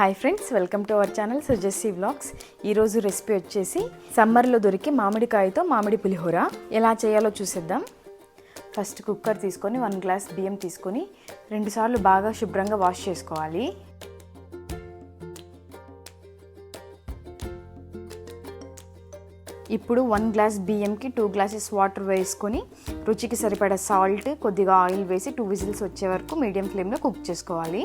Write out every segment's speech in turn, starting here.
Hi friends welcome to our channel సుజస్సి vlogs ఈరోజు recipe వచ్చేసి సమ్మర్లో దొరికే మామిడికాయతో మామిడి పులిహోర. ఎలా చేయాలో చూసేద్దాం. ఫస్ట్ కుక్కర్ తీసుకొని వన్ గ్లాస్ బియ్యం తీసుకొని రెండుసార్లు బాగా శుభ్రంగా వాష్ చేసుకోవాలి. ఇప్పుడు వన్ గ్లాస్ బియ్యంకి టూ గ్లాసెస్ వాటర్ వేసుకొని రుచికి సరిపడా సాల్ట్ కొద్దిగా ఆయిల్ వేసి టూ విజిల్స్ వచ్చే వరకు మీడియం ఫ్లేమ్లో కుక్ చేసుకోవాలి.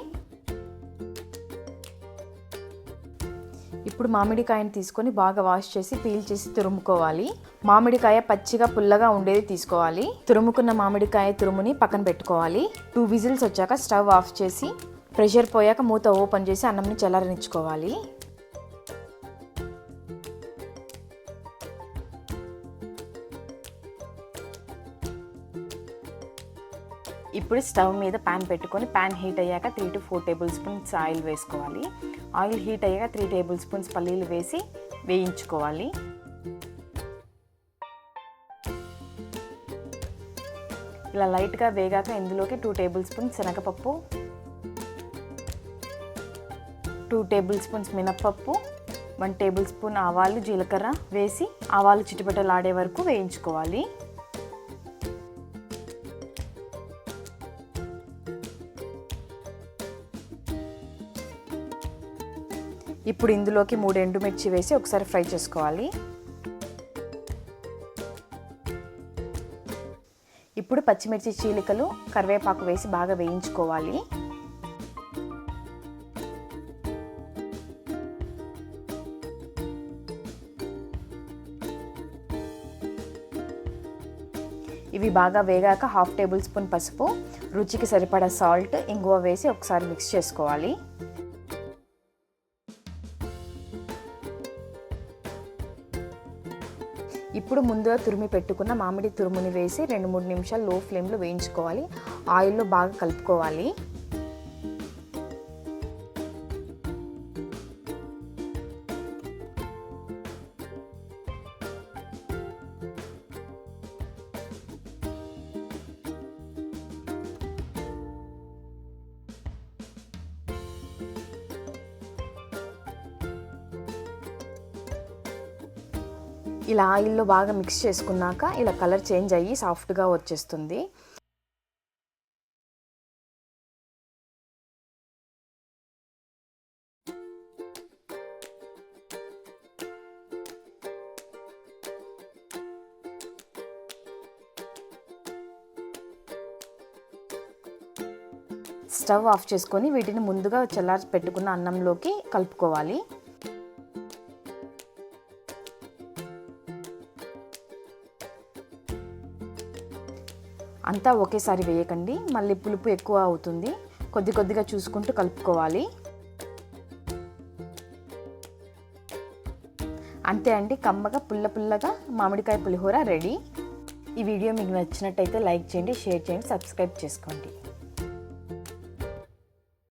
ఇప్పుడు మామిడికాయని తీసుకొని బాగా వాష్ చేసి పీల్ చేసి తురుముకోవాలి. మామిడికాయ పచ్చిగా పుల్లగా ఉండేది తీసుకోవాలి. తురుముకున్న మామిడికాయ తురుముని పక్కన పెట్టుకోవాలి. టూ విజిల్స్ వచ్చాక స్టవ్ ఆఫ్ చేసి ప్రెషర్ పోయాక మూత ఓపెన్ చేసి అన్నంని చల్లారనిచ్చుకోవాలి. ఇప్పుడు స్టవ్ మీద ప్యాన్ పెట్టుకొని ప్యాన్ హీట్ అయ్యాక three to four tablespoons oil వేసుకోవాలి. ఆయిల్ హీట్ అయ్యాక త్రీ టేబుల్ స్పూన్స్ పల్లీలు వేసి వేయించుకోవాలి. ఇలా లైట్గా వేగాక ఇందులోకి టూ టేబుల్ స్పూన్స్ శనగపప్పు టూ టేబుల్ స్పూన్స్ మినప్పప్పు వన్ టేబుల్ స్పూన్ ఆవాలు జీలకర్ర వేసి ఆవాలు చిటిపటలాడే వరకు వేయించుకోవాలి. ఇప్పుడు ఇందులోకి మూడు ఎండుమిర్చి వేసి ఒకసారి ఫ్రై చేసుకోవాలి. ఇప్పుడు పచ్చిమిర్చి చీలికలు కరివేపాకు వేసి బాగా వేయించుకోవాలి. ఇవి బాగా వేగాక హాఫ్ టేబుల్ స్పూన్ పసుపు రుచికి సరిపడా సాల్ట్ ఇంగువ వేసి ఒకసారి మిక్స్ చేసుకోవాలి. ఇప్పుడు ముందుగా తురిమి పెట్టుకున్న మామిడి తురుముని వేసి రెండు మూడు నిమిషాలు లో ఫ్లేమ్లో వేయించుకోవాలి. ఆయిల్లో బాగా కలుపుకోవాలి. ఇలా ఆయిల్లో బాగా మిక్స్ చేసుకున్నాక ఇలా కలర్ చేంజ్ అయ్యి సాఫ్ట్గా వచ్చేస్తుంది. స్టవ్ ఆఫ్ చేసుకొని వీటిని ముందుగా చల్లారి పెట్టుకున్న అన్నంలోకి కలుపుకోవాలి. అంతా ఒకేసారి వేయకండి. మళ్ళీ పులుపు ఎక్కువ అవుతుంది. కొద్ది కొద్దిగా చూసుకుంటూ కలుపుకోవాలి. అంతే అండి. కమ్మగా పుల్ల పుల్లగా మామిడికాయ పులిహోర రెడీ. ఈ వీడియో మీకు నచ్చినట్టయితే లైక్ చేయండి షేర్ చేయండి సబ్స్క్రైబ్ చేసుకోండి.